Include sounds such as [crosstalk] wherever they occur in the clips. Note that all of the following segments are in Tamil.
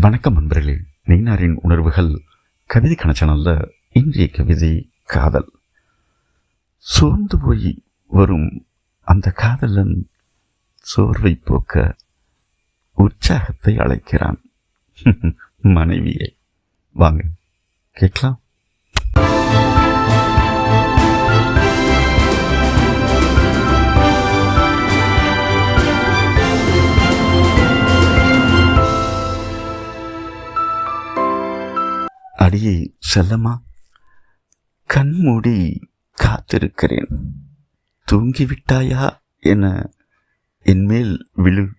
வணக்கம் நண்பர்களே. நீனாரின் உணர்வுகள் கவிதை கணச்சனல்ல இன்றைய கவிதை காதல். சோர்ந்து போய் வரும் அந்த காதலன் சோர்வை போக்க உற்சாகத்தை அழைக்கிறான். [laughs] மனைவியை. வாங்க கேட்கலாம். அடியே செல்லம்மா கண்மூடி காத்திருக்கிறேன். தூங்கிவிட்டாயா என என்மேல் விழு.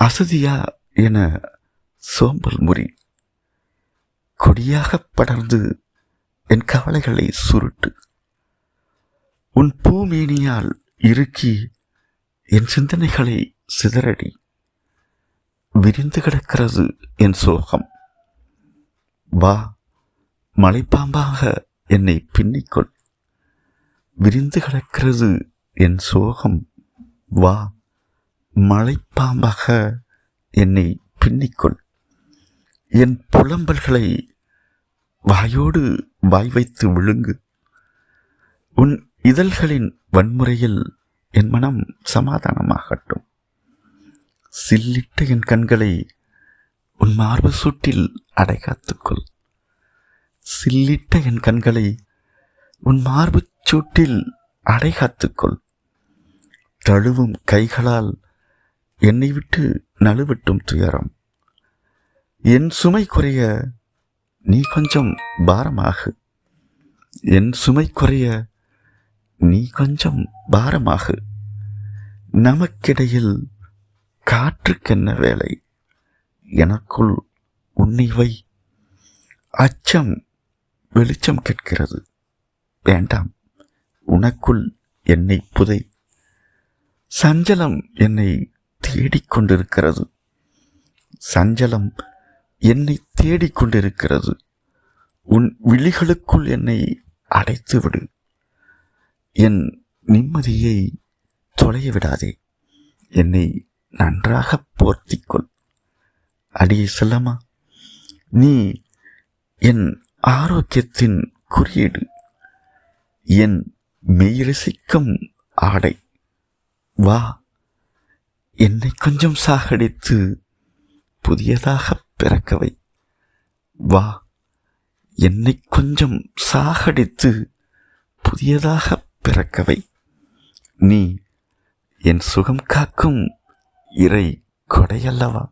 அசதியா என சோம்பல் முறி. கொடியாக படர்ந்து என் கவலைகளை சுருட்டு. உன் பூமேனியால் இறுக்கி என் சிந்தனைகளை சிதறடி. விரிந்து கிடக்கிறது என் சோகம். வா மலைப்பாம்பாக என்னை பின்னிக்கொள். விரிந்து கிடக்கிறது என் சோகம். வா மலைப்பாம்பாக என்னை பின்னிக்கொள். என் புலம்பல்களை வாயோடு வாய் வைத்து விழுங்கு. உன் இதழ்களின் வன்முறையில் என் மனம் சமாதானமாகட்டும். சில்லிட்ட என் கண்களை உன் மார்பு சூட்டில் அடைகாத்துக்கொள் சில்லிட்ட என் கண்களை உன் மார்பு சூட்டில் அடைகாத்துக்கொள் தழுவும் கைகளால் என்னை விட்டு நழுவட்டும் துயரம். என் சுமை குறைய நீ கொஞ்சம் பாரமாகு. என் சுமை குறைய நீ கொஞ்சம் பாரமாகு. நமக்கிடையில் காற்றுக்கென்ன வேலை? எனக்குள் உன்னை வை அச்சம் வெளிச்சம் கேட்கிறது. வேண்டாம் உனக்குள் என்னை புதை. சஞ்சலம் என்னை தேடிக்கொண்டிருக்கிறது சஞ்சலம் என்னை தேடிக்கொண்டிருக்கிறது உன் விழிகளுக்குள் என்னை அடைத்துவிடு என் நிம்மதியை தொலைய விடாதே. என்னை நன்றாக போர்த்திக்கொள் அடியே செல்லம்மா நீ என் ஆரோக்கியத்தின் குறியீடு. என் மெய்ரசிக்கும் ஆடை. வா என்னை கொஞ்சம் சாகடித்து புதியதாக பிறக்கவை. வா என்னை கொஞ்சம் சாகடித்து புதியதாக பிறக்கவை. நீ என் சுகம் காக்கும் இறை கொடையல்லவா?